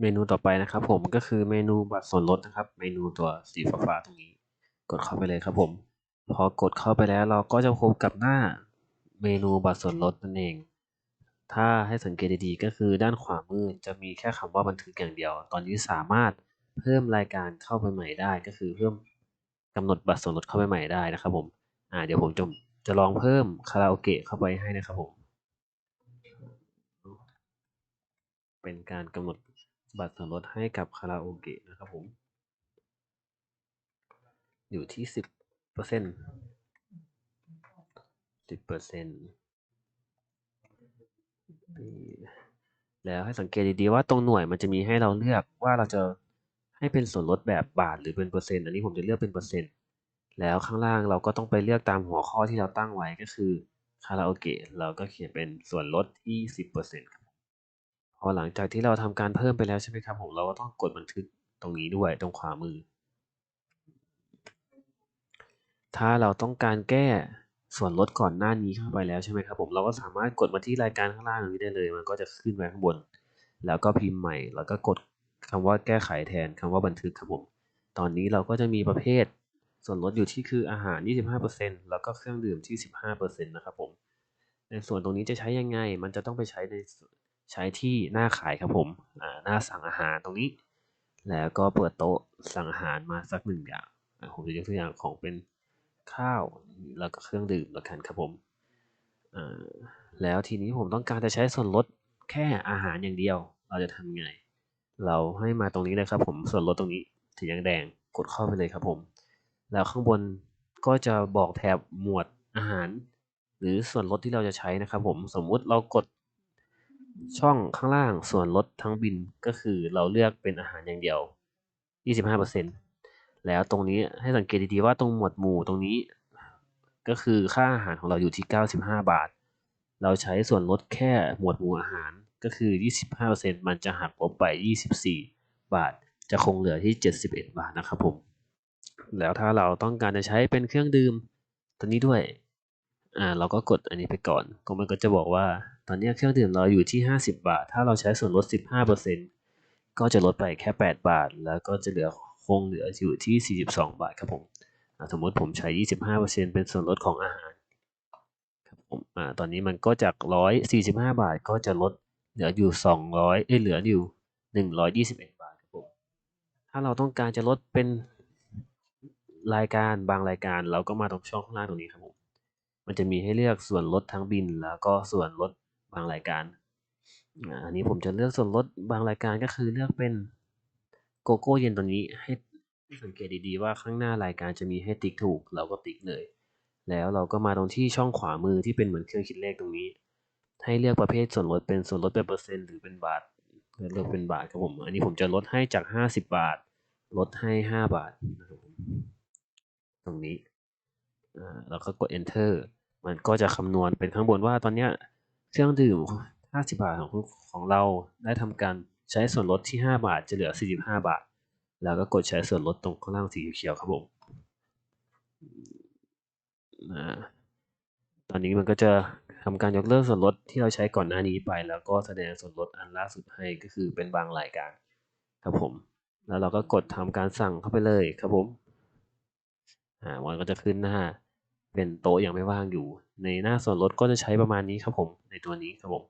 เมนูต่อไปนะครับผมก็คือเมนูบัตรส่วนลดนะครับ เมนูตัวสีฟ้าๆตรงนี้ กดเข้าไปเลยครับผม พอกดเข้าไปแล้วเราก็จะพบกับหน้าเมนูบัตรส่วนลดนั่นเอง ถ้าให้สังเกตดีๆก็คือด้านขวามือจะมีแค่คำว่าบันทึกอย่างเดียว ตอนนี้สามารถเพิ่มรายการเข้าไปใหม่ได้ ก็คือเพิ่มกำหนดบัตรส่วนลดเข้าไปใหม่ได้นะครับผมอ่าเดี๋ยวผมจะจะลองเพิ่มคาราโอเกะเข้าไปให้นะครับผม เป็นการกำหนด บัตรส่วนลดให้กับคาราโอเกะนะครับผม อยู่ที่สิบเปอร์เซ็นต์สิบเปอร์เซ็นต์แล้วให้สังเกตดีๆว่าตรงหน่วยมันจะมีให้เราเลือกว่าเราจะให้เป็นส่วนลดแบบบาทหรือเป็นเปอร์เซ็นต์อันนี้ผมจะเลือกเป็นเปอร์เซ็นต์แล้วข้างล่างเราก็ต้องไปเลือกตามหัวข้อที่เราตั้งไว้ก็คือคาราโอเกะเราก็เขียนเป็นส่วนลดที่สิบเปอร์เซ็นต์ครับ พอหลังจากที่เราทำการเพิ่มไปแล้วใช่ไหมครับผมเราก็ต้องกดบันทึกตรงนี้ด้วยตรงขวามือ ถ้าเราต้องการแก้ส่วนลดก่อนหน้านี้เข้าไปแล้วใช่ไหมครับผมเราก็สามารถกดมาที่รายการข้างล่างนี้ได้เลย มันก็จะขึ้นไปข้างบน แล้วก็พิมพ์ใหม่ แล้วก็กดคำว่าแก้ไขแทนคำว่าบันทึกครับผมตอนนี้เราก็จะมีประเภท ส่วนลดอยู่ที่คืออาหาร 25%แล้วก็เครื่องดื่มที่ 15%นะครับผมในส่วนตรงนี้จะใช้ยังไง มันจะต้องไปใช้ใน ใช้ที่หน้าขายครับผมหน้าสั่งอาหารตรงนี้ แล้วก็เปิดโต๊ะสั่งอาหารมาสักหนึ่งอย่างผมจะยกตัวอย่างของเป็นข้าวแล้วก็เครื่องดื่มแล้วกันครับผมแล้วทีนี้ผมต้องการจะใช้ส่วนลดแค่อาหารอย่างเดียว เราจะทำไง เราให้มาตรงนี้เลยครับผมส่วนลดตรงนี้สีแดงกดเข้าไปเลยครับผม แล้วข้างบนก็จะบอกแถบหมวดอาหาร หรือส่วนลดที่เราจะใช้นะครับผมสมมุติเรากด ช่องข้างล่างส่วนลดทั้งบินก็คือเราเลือกเป็นอาหารอย่างเดียว 25%แล้วตรงนี้ให้สังเกตดีๆว่าตรงหมวดหมู่ตรงนี้ ก็คือค่าอาหารของเราอยู่ที่ 95 บาท เราใช้ส่วนลดแค่หมวดหมู่อาหารก็คือ 25%มันจะหักลบไป 24 บาท จะคงเหลือที่ 71 บาทนะครับผม แล้วถ้าเราต้องการจะใช้เป็นเครื่องดื่มตัวนี้ด้วย อ่าเราก็กดอันนี้ไปก่อนก็มันก็จะบอกว่า ตอนนี้เครื่องดื่มเราอยู่ที่ 50 บาท ถ้าเราใช้ส่วนลด 15%ก็จะลดไปแค่ 8 บาท แล้วก็จะเหลือคงเหลืออยู่ที่ 42 บาทครับผมสมมติผมใช้ 25%เป็นส่วนลดของอาหารครับผมอตอนนี้มันก็จาก 145 บาทก็จะลดเหลืออยู่ 200 เอ้ยเหลืออยู่ 121 บาทครับผม ถ้าเราต้องการจะลดเป็นรายการบางรายการเราก็มาตรงช่องข้างล่างตรงนี้ครับผม มันจะมีให้เลือกส่วนลดทั้งบินแล้วก็ส่วนลด บางรายการอันนี้ผมจะเลือกส่วนลดบางรายการก็คือเลือกเป็นโกโก้เย็นตัวนี้ให้สังเกตดีๆว่าข้างหน้ารายการจะมีให้ติ๊กถูก เราก็ติ๊กเลย แล้วเราก็มาตรงที่ช่องขวามือที่เป็นเหมือนเครื่องคิดเลขตรงนี้ ให้เลือกประเภทส่วนลดเป็นส่วนลดเป็นเปอร์เซ็นต์หรือเป็นบาทเลือกเป็นบาทครับผม อันนี้ผมจะลดให้จาก 50 บาท ลดให้ 5 บาทนะครับตรงนี้อ่าแล้วก็กด enter มันก็จะคำนวณเป็นข้างบนว่าตอนเนี้ย เครื่องดื่ม 50 บาทของของเราได้ทำการใช้ส่วนลดที่ 5 บาทจะเหลือ 45 บาท แล้วก็กดใช้ส่วนลดตรงข้างล่างสีเขียวครับผมอ่าตอนนี้มันก็จะทำการยกเลิกส่วนลดที่เราใช้ก่อนหน้านี้ไป แล้วก็แสดงส่วนลดอันล่าสุดให้ก็คือเป็นบางรายการครับผม แล้วเราก็กดทำการสั่งเข้าไปเลยครับผมอ่ามันก็จะขึ้นหน้า เป็นโต๊ะยังไม่ว่างอยู่ ในหน้าส่วนลดก็จะใช้ประมาณนี้ครับผมในตัวนี้ครับผม